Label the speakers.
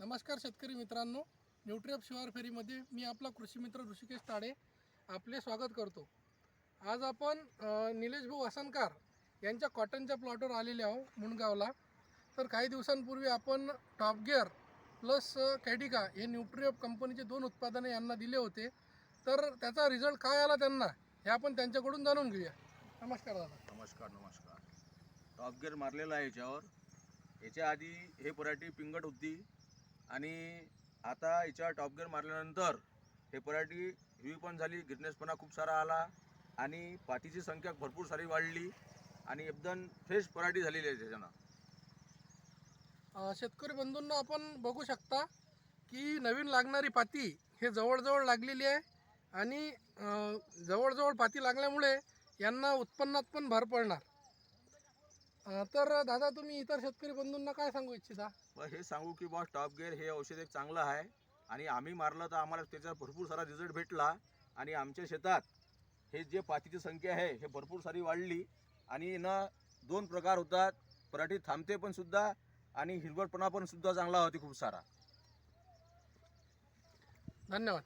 Speaker 1: नमस्कार शेतकरी मित्रांनो न्यूट्रिअप शिवार फेरीमध्ये मी आपला कृषी मित्र ऋषिकेश ताडे आपले स्वागत करतो. आज आपण निलेश भाऊ वसनकार यांच्या कॉटनच्या प्लॉटवर आलेले आहो मुंडगावला तर काही दिवसांपूर्वी आपण टॉप गिअर प्लस कॅडिका हे न्यूट्रिअप कंपनीचे दोन उत्पादने यांना दिले होते. तर त्याचा रिझल्ट काय आला त्यांना हे आपण त्यांच्याकडून जाणून घेऊया. नमस्कार दादा.
Speaker 2: नमस्कार नमस्कार. टॉप गिअर मारलेला आहे याच्यावर. याच्या आधी हे पराठी पिंगट होती आणि आता याच्यावर टॉप गिअर मारल्यानंतर हे पराठी हिरवी पण झाली गिरनेसपणा खूप सारा आला आणि पातीची संख्या भरपूर सारी वाढली आणि एकदम फ्रेश पराठी झालेली आहे त्याच्यानं.
Speaker 1: शेतकरी बंधूंना आपण बघू शकता की नवीन लागणारी पाती हे जवळजवळ लागलेली आहे आणि जवळजवळ पाती लागल्यामुळे यांना उत्पन्नात पण भर पडणार. तर दादा तुम्ही इतर शेतकरी बंधूंना काय सांगू इच्छिता?
Speaker 2: व हे सांगू की बॉस टॉप गिअर हे औषध एक चांगलं आहे. आणि आम्ही मारलं तर आम्हाला त्याचा भरपूर सारा रिझल्ट भेटला. आणि आमच्या शेतात हे जे पातीची संख्या आहे हे भरपूर सारी वाढली. आणि ना दोन प्रकार होतात. पराठी थांबते पण सुद्धा आणि हिरवटपणा पण सुद्धा चांगला होती खूप सारा.
Speaker 1: धन्यवाद.